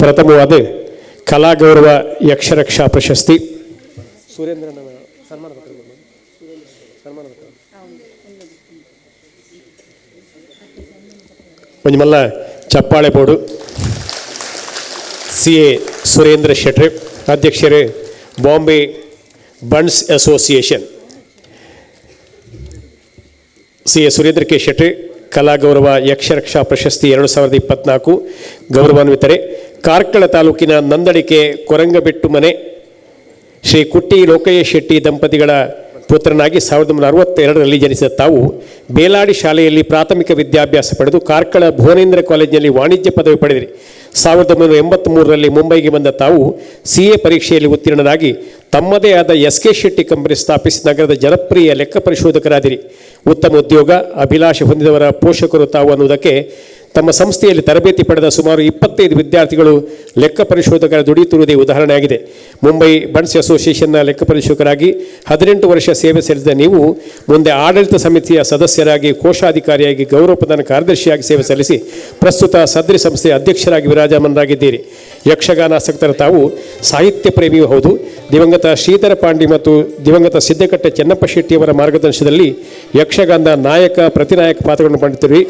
ಪ್ರಥಮವಾದ ಕಲಾಗೌರವ ಯಕ್ಷರಕ್ಷಾ ಪ್ರಶಸ್ತಿ. ಸುರೇಂದ್ರನ ಸನ್ಮಾನ ಸನ್ಮಾನ ಒಂದು ಮಲ್ಲ ಚಪ್ಪಾಳೆ ಬೋಡು ಸಿ ಎ ಸುರೇಂದ್ರ ಶೆಟ್ರೆ, ಅಧ್ಯಕ್ಷರೇ Bombay Bunts association. C A Surendra K Shetty ಕಲಾ ಗೌರವ ಯಕ್ಷರಕ್ಷಾ ಪ್ರಶಸ್ತಿ ಎರಡು ಸಾವಿರದ ಇಪ್ಪತ್ನಾಲ್ಕು ಗೌರವಾನ್ವಿತರೆ. ಕಾರ್ಕಳ ತಾಲೂಕಿನ ನಂದಡಿಕೆ ಕೊರಂಗಬೆಟ್ಟು ಮನೆ ಶ್ರೀ ಕುಟ್ಟಿ ಲೋಕಯ್ಯ ಶೆಟ್ಟಿ ದಂಪತಿಗಳ ಪುತ್ರನಾಗಿ ಸಾವಿರದ ಒಂಬೈನೂರ ಅರವತ್ತೆರಡರಲ್ಲಿ ಜನಿಸಿದ ತಾವು ಬೇಲಾಡಿ ಶಾಲೆಯಲ್ಲಿ ಪ್ರಾಥಮಿಕ ವಿದ್ಯಾಭ್ಯಾಸ ಪಡೆದು ಕಾರ್ಕಳ ಭುವನೇಂದ್ರ ಕಾಲೇಜಿನಲ್ಲಿ ವಾಣಿಜ್ಯ ಪದವಿ ಪಡೆದಿರಿ. ಸಾವಿರದ ಒಂಬೈನೂರ ಎಂಬತ್ತ್ಮೂರರಲ್ಲಿ ಮುಂಬೈಗೆ ಬಂದ ತಾವು ಸಿ ಎ ಪರೀಕ್ಷೆಯಲ್ಲಿ ಉತ್ತೀರ್ಣರಾಗಿ ತಮ್ಮದೇ ಆದ ಎಸ್ ಕೆ ಶೆಟ್ಟಿ ಕಂಪನಿ ಸ್ಥಾಪಿಸಿ ನಗರದ ಜನಪ್ರಿಯ ಲೆಕ್ಕ ಪರಿಶೋಧಕರಾದಿರಿ. ಉತ್ತಮ ಉದ್ಯೋಗ, ಅಭಿಲಾಷೆ ಹೊಂದಿದವರ ಪೋಷಕರು ತಾವು ಅನ್ನುವುದಕ್ಕೆ ತಮ್ಮ ಸಂಸ್ಥೆಯಲ್ಲಿ ತರಬೇತಿ ಪಡೆದ ಸುಮಾರು ಇಪ್ಪತ್ತೈದು ವಿದ್ಯಾರ್ಥಿಗಳು ಲೆಕ್ಕ ಪರಿಶೋಧಕರ ದುಡಿಯುತ್ತಿರುವುದೇ ಉದಾಹರಣೆಯಾಗಿದೆ. ಮುಂಬೈ ಬನ್ಸ್ ಅಸೋಸಿಯೇಷನ್ನ ಲೆಕ್ಕ ಪರಿಶೋಧಕರಾಗಿ ಹದಿನೆಂಟು ವರ್ಷ ಸೇವೆ ಸಲ್ಲಿಸಿದ ನೀವು ಮುಂದೆ ಆಡಳಿತ ಸಮಿತಿಯ ಸದಸ್ಯರಾಗಿ, ಕೋಶಾಧಿಕಾರಿಯಾಗಿ ಗೌರವ ಪ್ರಧಾನ ಕಾರ್ಯದರ್ಶಿಯಾಗಿ ಸೇವೆ ಸಲ್ಲಿಸಿ ಪ್ರಸ್ತುತ ಸದ್ರಿ ಸಂಸ್ಥೆಯ ಅಧ್ಯಕ್ಷರಾಗಿ ವಿರಾಜಮಾನರಾಗಿದ್ದೀರಿ. ಯಕ್ಷಗಾನಾಸಕ್ತರ ತಾವು ಸಾಹಿತ್ಯ ಪ್ರೇಮಿಯೂ ಹೌದು. ದಿವಂಗತ ಶ್ರೀಧರ ಪಾಂಡಿ ಮತ್ತು ದಿವಂಗತ ಸಿದ್ದಕಟ್ಟೆ ಚೆನ್ನಪ್ಪ ಶೆಟ್ಟಿಯವರ ಮಾರ್ಗದರ್ಶನದಲ್ಲಿ ಯಕ್ಷಗಾನದ ನಾಯಕ, ಪ್ರತಿನಾಯಕ ಪಾತ್ರಗಳನ್ನು ಪಡೆದಿರುವಿ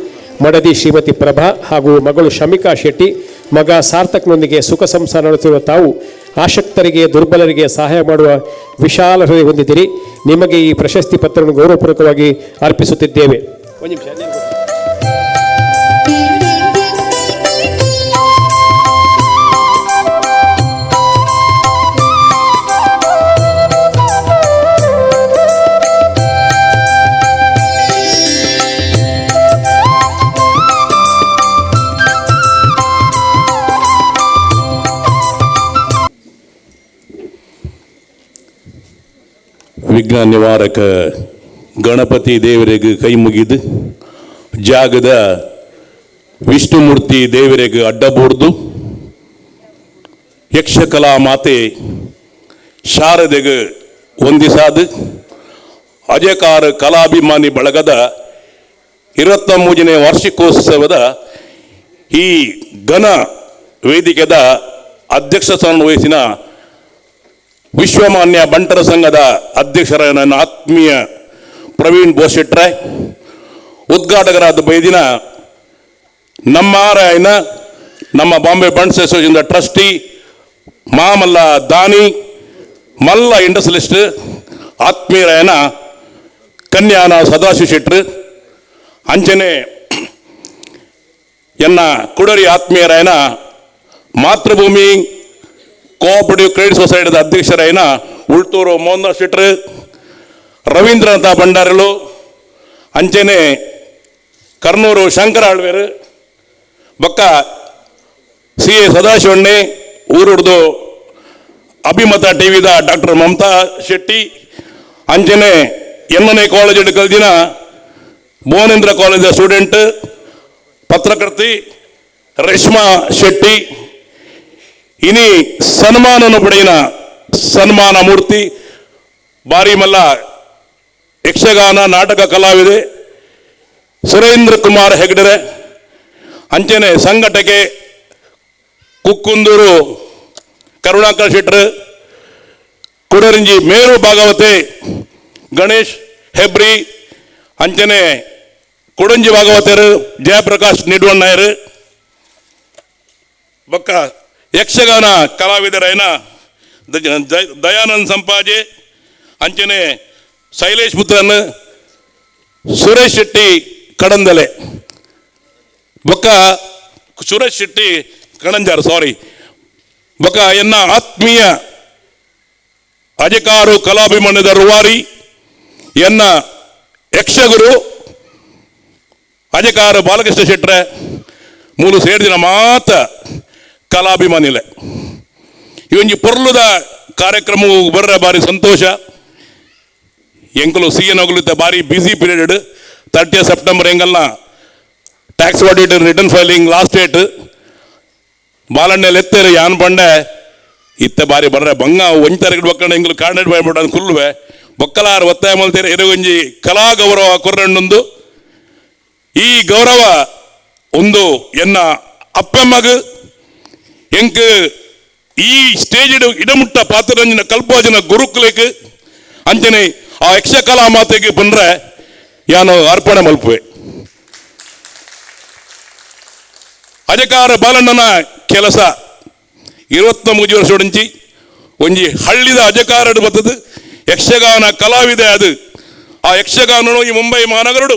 ಮಡದಿ ಶ್ರೀಮತಿ ಪ್ರಭಾ ಹಾಗೂ ಮಗಳು ಶಮಿಕಾ ಶೆಟ್ಟಿ, ಮಗ ಸಾರ್ಥಕ್ನೊಂದಿಗೆ ಸುಖ ಸಂಸಾರ ನಡೆಸಿರುವ ತಾವು ಆಸಕ್ತರಿಗೆ, ದುರ್ಬಲರಿಗೆ ಸಹಾಯ ಮಾಡುವ ವಿಶಾಲ ಹೃದಯ ಹೊಂದಿದ್ದೀರಿ. ನಿಮಗೆ ಈ ಪ್ರಶಸ್ತಿ ಪತ್ರವನ್ನು ಗೌರವಪೂರ್ವಕವಾಗಿ ಅರ್ಪಿಸುತ್ತಿದ್ದೇವೆ. ಒಂದು ನಿಮಿಷ ವಿಘ್ನ ನಿವಾರಕ ಗಣಪತಿ ದೇವರಿಗೆ ಕೈ ಮುಗಿದು ಜಾಗದ ವಿಷ್ಣುಮೂರ್ತಿ ದೇವರಿಗೆ ಅಡ್ಡಬೂಡ್ದು ಯಕ್ಷಕಲಾ ಮಾತೆ ಶಾರದೆಗೆ ಹೊಂದಿಸಾದ ಅಜಕಾರ ಕಲಾಭಿಮಾನಿ ಬಳಗದ ಇರುವತ್ತ ಮೂರನೇ ವಾರ್ಷಿಕೋತ್ಸವದ ಈ ಘನ ವೇದಿಕೆದ ಅಧ್ಯಕ್ಷ ಸ್ಥಾನ ವಹಿಸಿನ ವಿಶ್ವಮಾನ್ಯ ಬಂಟರ ಸಂಘದ ಅಧ್ಯಕ್ಷರ ನನ್ನ ಆತ್ಮೀಯ ಪ್ರವೀಣ್ ಬೋಶೆಟ್ರೆ ಉದ್ಘಾಟಕರಾದ ಬೈದಿನ ನಮ್ಮ ನಮ್ಮ ಬಾಂಬೆ ಬಂಡ್ಸ್ ಅಸೋಸಿಯೇಷನ್ ಟ್ರಸ್ಟಿ ಮಾಮಲ್ಲ ದಾನಿ, ಮಲ್ಲ ಇಂಡಸ್ಟ್ರಿಲಿಸ್ಟ್ ಆತ್ಮೀಯರಾಯನ ಕನ್ಯಾನ ಸದಾಶಿವ ಶೆಟ್ರ್ ಅಂಚನೆ ಎನ್ನ ಕುಡರಿ ಆತ್ಮೀಯರಾಯನ ಮಾತೃಭೂಮಿ ಕೋಆಪರೇಟಿವ್ ಕ್ರೆಡಿಟ್ ಸೊಸೈಟಿದ ಅಧ್ಯಕ್ಷರಾಯಿನ ಉಳ್ತೂರು ಮೋಹನ್ ಶೆಟ್ರ್ ರವೀಂದ್ರನಾಥ ಭಂಡಾರಲು ಅಂಚೆನೆ ಕರ್ನೂರು ಶಂಕರ ಆಳ್ವೇರ್, ಬೊಕ್ಕ ಸಿ ಎ ಸದಾಶಿವಣ್ಣೆ ಊರುಡ್ದು ಅಭಿಮತ ಟಿವಿದ ಡಾಕ್ಟರ್ ಮಮತಾ ಶೆಟ್ಟಿ ಅಂಚನೆ ಎನ್ನನೇ ಕಾಲೇಜ್ ಕಲ್ದಿನ ಭುವನೇಂದ್ರ ಕಾಲೇಜ್ ಸ್ಟೂಡೆಂಟ್, ಪತ್ರಕರ್ತಿ ರೇಷ್ಮಾ ಶೆಟ್ಟಿ ಇನಿ ಸನ್ಮಾನವನ್ನು ಪಡೆಯಿನ ಸನ್ಮಾನ ಮೂರ್ತಿ ಬಾರಿ ಮಲ್ಲ ಯಕ್ಷಗಾನ, ನಾಟಕ ಕಲಾವಿದೆ ಸುರೇಂದ್ರ ಕುಮಾರ್ ಹೆಗ್ಡೆರೆ, ಅಂಚನೆ ಸಂಘಟಕೆ ಕುಕ್ಕುಂದೂರು ಕರುಣಾಕರ್ ಶೆಟ್ಟರ್, ಕುಡರಿಂಜಿ ಮೇರು ಭಾಗವತೆ ಗಣೇಶ್ ಹೆಬ್ರಿ, ಅಂಚನೆ ಕುಡಂಜಿ ಭಾಗವತರು ಜಯಪ್ರಕಾಶ್ ನಿಡ್ವಣ್ಣಯ್ಯರು. ಬೊಕ್ಕ ಯಕ್ಷಗಾನ ಕಲಾವಿದರೈನ ದಯಾನಂದ ಸಂಪಾಜೆ, ಅಂಚನೆ ಶೈಲೇಶ್ ಪುತ್ರನ್, ಸುರೇಶ್ ಶೆಟ್ಟಿ ಕಡಂದಲೆ. ಬೊಕ್ಕ ಸುರೇಶ್ ಶೆಟ್ಟಿ ಕಣಂಜಾರ್ ಸಾರಿ ಬೊಕ್ಕ ಎನ್ನ ಆತ್ಮೀಯ ಅಧಿಕಾರು ಕಲಾಭಿಮಾನದ ರುವಾರಿ, ಎನ್ನ ಯಕ್ಷಗುರು, ಅಧಿಕಾರ ಬಾಲಕೃಷ್ಣ ಶೆಟ್ಟ್ರೆ ಮೂಲು ಸೇರಿದಿನ ಮಾತ ಕಲಾಭಿಮಾನಿಲೆ. ಇವೊಂಜಿ ಪೊರ್ಲುದ ಕಾರ್ಯಕ್ರಮವು ಬರ್ರೆ ಬಾರಿ ಸಂತೋಷ. ಎಂಕಲು ಸಿ ಎನ್ ಹೋಗ್ಲಿದ್ದ ಬಾರಿ ಬ್ಯುಸಿ ಪೀರಿಯಡ್ ತರ್ಟಿಯ September ಎಂಗಲ್ನ tax audit return filing last date ಬಾಲಣ್ಣೆಲ್ ಎತ್ತೇರು ಯಾನ್ ಬಂಡೆ ಇತ್ತ ಬಾರಿ ಬರ್ರೆ ಬಂಗ ಒಂಚರಿಗೆ ಬಕ್ಕಣ ಎಂಗ್ಲು ಕಾರ್ನೆಟ್ ಮಾಡ್ಬಿಟ್ಟು ಕುಲ್ಲುವೆ ಬೊಕ್ಕಲಾರು ಒತ್ತಾಯ ಮಲ್ತೇರೆ ಎರಗೊಂಜಿ ಕಲಾ ಗೌರವ ಕೊರ್ರಣ್ಣೊಂದು. ಈ ಗೌರವ ಒಂದು ಎನ್ನ ಅಪ್ಪಮ್ಮಗ. ಎಂಕ್ ಈ ಸ್ಟೇಜ್ ಇಡಮುಟ್ಟ ಪಾತ್ರರಂಜನ ಕಲ್ಪೋಜನ ಗುರುಕುಲಕ್ಕೆ ಅಂಚನೆ ಆ ಯಕ್ಷಕಲಾ ಮಾತೆಗೆ ಬಂದ್ರೆ ಯಾನು ಅರ್ಪಣೆ ಮಲ್ಪುವೆ. ಅಜಕಾರ ಬಾಲಣ್ಣನ ಕೆಲಸ ಇರುವತ್ತ ಮೂಜಿ ವರ್ಷ ಒಂಜಿ ಹಳ್ಳಿದ ಅಜಕಾರಡು ಬತ್ತದು, ಯಕ್ಷಗಾನ ಕಲಾವಿದೆ ಅದು. ಆ ಯಕ್ಷಗಾನನು ಈ ಮುಂಬೈ ಮಹಾನಗರಡು.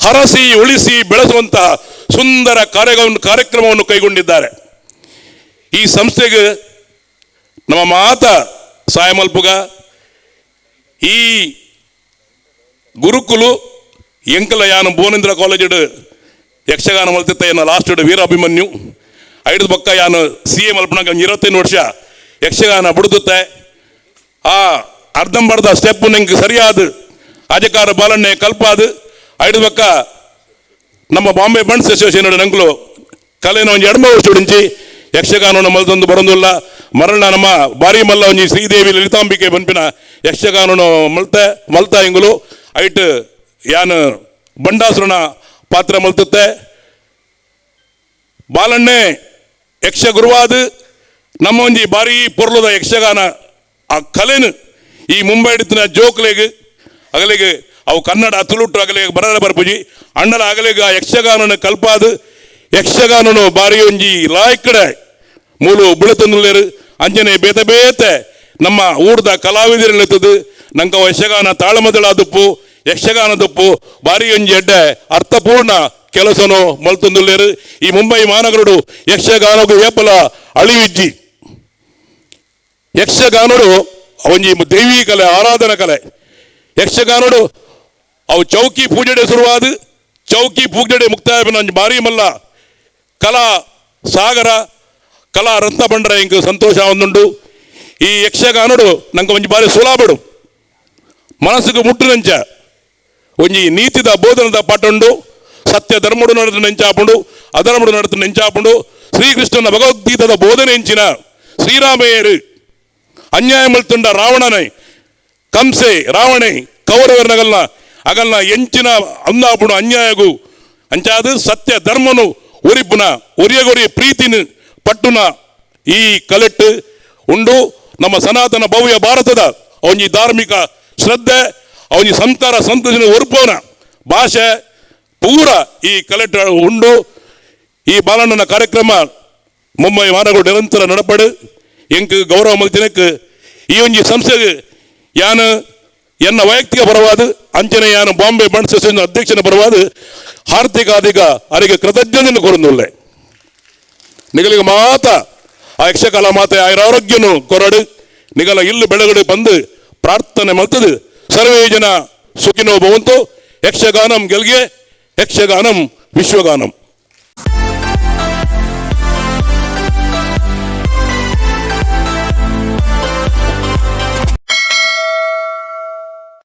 ಹರಸಿ, ಉಳಿಸಿ, ಬೆಳೆಸುವಂತಹ ಸುಂದರ ಕಾರ್ಯ ಕಾರ್ಯಕ್ರಮವನ್ನು ಕೈಗೊಂಡಿದ್ದಾರೆ. ಈ ಸಂಸ್ಥೆಗೆ ನಮ್ಮ ಮಾತ ಸಹಾಯ ಮಲ್ಪುಗ, ಈ ಗುರುಕುಲು ಎಂಕಲ ಯಾನು ಭುವನೇಂದ್ರ ಕಾಲೇಜು ಯಕ್ಷಗಾನ ಮಲ್ತಿತ್ತ ಏನ ಲಾಸ್ಟ್ ವೀರ ಅಭಿಮನ್ಯು ಐದು ಪಕ್ಕ ಯಾನು ಸಿ ಎ ಮಲ್ಪನಾಗ ಇರುವತ್ತೈದು ವರ್ಷ ಯಕ್ಷಗಾನ ಬಿಡುತ್ತೆ ಆ ಅರ್ಧಂಬರ್ಧ ಸ್ಟೆಪ್ ನಂಗೆ ಸರಿಯಾದ ಅಜಕಾರ ಬಾಲಣ್ಣೆ ಕಲ್ಪಾದ. ಐದು ಪಕ್ಕ ನಮ್ಮ ಬಾಂಬೆ ಬಂಡ್ಸ್ ಅಸೋಸಿಯೇಷನ್ ನಂಗ್ಲು ಕಲೆನ ಒಂಜಿ ಎಡಮ ವರ್ಷ ಯಕ್ಷಗಾನವನ್ನು ಮಲ್ತೊಂದು ಬರೋದಿಲ್ಲ. ಮರಣ ನಮ್ಮ ಬಾರಿ ಮಲ್ಲ ಒಂಜಿ ಶ್ರೀದೇವಿ ಲಲಿತಾಂಬಿಕೆ ಬನ್ಪಿನ ಯಕ್ಷಗಾನವನ್ನು ಮಲ್ತೆ, ಮಲ್ತ ಇಂಗುಲು ಐಟ್ ಯಾನು ಬಂಡಾಸುರನ ಪಾತ್ರ ಮಲ್ತುತ್ತೆ. ಬಾಲಣ್ಣೆ ಯಕ್ಷ ಗುರುವಾದ ನಮ್ಮ ಒಂಜಿ ಬಾರಿ ಪೊರ್ಲುದ ಯಕ್ಷಗಾನ ಆ ಕಲೆನು ಈ ಮುಂಬೈ ಹಿಡಿತಿನ ಜೋಕ್ಲೆಗ್ ಅಗಲಿಗೆ ಅವು ಕನ್ನಡ ತುಳುಟು ಅಗಲಿಗೆ ಬರಲ ಬರ್ಪುಜಿ, ಅಣ್ಣನ ಅಗಲಿಗೆ ಆ ಯಕ್ಷಗಾನನ ಕಲ್ಪಾದು ಯಕ್ಷಗಾನನು ಬಾರಿ ಒಂಜಿ ಲಾಯ್ಕಡೆ ಮೂಲು ಬೀಳತಂದುಲ್ಲೇರು ಅಂಜನೆ ಬೇತೆ ಬೇತೆ. ನಮ್ಮ ಊರ್ದ ಕಲಾವಿದರೆಲ್ಲತ್ತದು ನಂಗ ಯಕ್ಷಗಾನ ತಾಳಮದಳ ದುಪ್ಪು ಯಕ್ಷಗಾನ ದುಪ್ಪು ಬಾರಿ ಒಂಜಿ ಎಡ್ಡೆ ಅರ್ಥಪೂರ್ಣ ಕೆಲಸನು ಮಲ್ತಂದುಲ್ಲೇರು ಈ ಮುಂಬೈ ಮಹಾನಗರಡು ಯಕ್ಷಗಾನಗೂ ಏಪಲ ಅಳಿವಿಜ್ಜಿ. ಯಕ್ಷಗಾನಡು ಒಂಜಿ ದೇವಿ ಕಲೆ, ಆರಾಧನಾ ಕಲೆ. ಯಕ್ಷಗಾನಡು ಅವು ಚೌಕಿ ಪೂಜೆಡೆ ಶುರುವಾದ. ಚೌಕಿ ಪೂಜೆಡೆ ಮುಕ್ತಾಯ ಬಾರಿ ಮಲ್ಲ. ಕಲಾ ಸಾಗರ ಕಲಾ ರತ್ನ ಬಂಡ್ರ ಇಂಕ ಸಂತೋಷ ಒಂದುಂಡು ಈ ಯಕ್ಷಗಾನಡು ನಂಗೆ ಒಂಜಿ ಬಾರಿ ಸುಲಾಬಡು. ಮನಸ್ಸಿಗೆ ಮುಟ್ಟುನಂಚ. ಒಂಜಿ ನೀತಿದ ಬೋಧನದ ಪಾಟುಂಡು ಸತ್ಯ ಧರ್ಮಡು ನಡೆದು ನೆಂಚಾಪುಂಡು. ಅಧರ್ಮಡು ನಡೆದು ನೆಂಚಾಪುಂಡು. ಶ್ರೀಕೃಷ್ಣನ ಭಗವದ್ಗೀತದ ಬೋಧನೆ ಎಂಚಿನ ಶ್ರೀರಾಮಯ್ಯರು ಅನ್ಯಾಯ ಮಲ್ತುಂಡ ರಾವಣನೇ. ಕಂಸೆ, ರಾವಣೆ ಕೌರವರನಗಲ್ನ ಅಗಲ್ನ ಎಂಚಿನ ಅಂದಾಪುಣ ಅನ್ಯಾಯಗು. ಅಂಚಾದ ಸತ್ಯ ಧರ್ಮನು ಒರಿಪುನ ಒರಿಯಗೊರಿ ಪ್ರೀತಿನ ಪಟ್ಟುನ ಈ ಕಲೆಟ್ ಉಂಡು ನಮ್ಮ ಸನಾತನ ಭವ್ಯ ಭಾರತದ ಅವನಿ ಧಾರ್ಮಿಕ ಶ್ರದ್ಧೆ, ಅವನಿ ಸಂತಾರ ಸಂತೋಷನ ಒರ್ಪೋನ ಭಾಷೆ ಪೂರ ಈ ಕಲೆಟ್ ಉಂಡು. ಈ ಬಾಲಣ್ಣನ ಕಾರ್ಯಕ್ರಮ ಮುಂಬೈ ಮಾನಗಳು ನಿರಂತರ ನಡಪಡು. ಎಂಕ್ ಗೌರವ ಮಲ್ತಿನಕ್ಕೆ ಈ ಒಂಜಿ ಸಂಸ್ಥೆಗೆ ಯಾನ ಎನ್ನ ವೈಯಕ್ತಿಕ ಪರವಾದ, ಅಂಚನೆ ಯಾನ ಬಾಂಬೆ ಬಂಡ್ ಅಧ್ಯಕ್ಷನ ಪರವಾದ ಆರ್ಥಿಕ ಅಧಿಕ ಅವರಿಗೆ ಕೃತಜ್ಞತೆಯನ್ನು ಕೊರೊಂದುಲ್ಲೆ ನಿಗಲಿಗೆ ಮಾತ, ಆ ಯಕ್ಷಕಾಲ ಮಾತೆ ಆಯುರಾರೋಗ್ಯನು ಕೊರಡು. ನಿಗಲ ಇಲ್ಲು ಬೆಳಗಡೆ ಬಂದು ಪ್ರಾರ್ಥನೆ ಮಾಡ್ತದೆ ಸರ್ವೇ ಜನ ಸುಖಿನೋ ಭವಂತು. ಯಕ್ಷಗಾನಂ ಗೆಲ್ಗೆ, ಯಕ್ಷಗಾನಂ ವಿಶ್ವಗಾನಂ.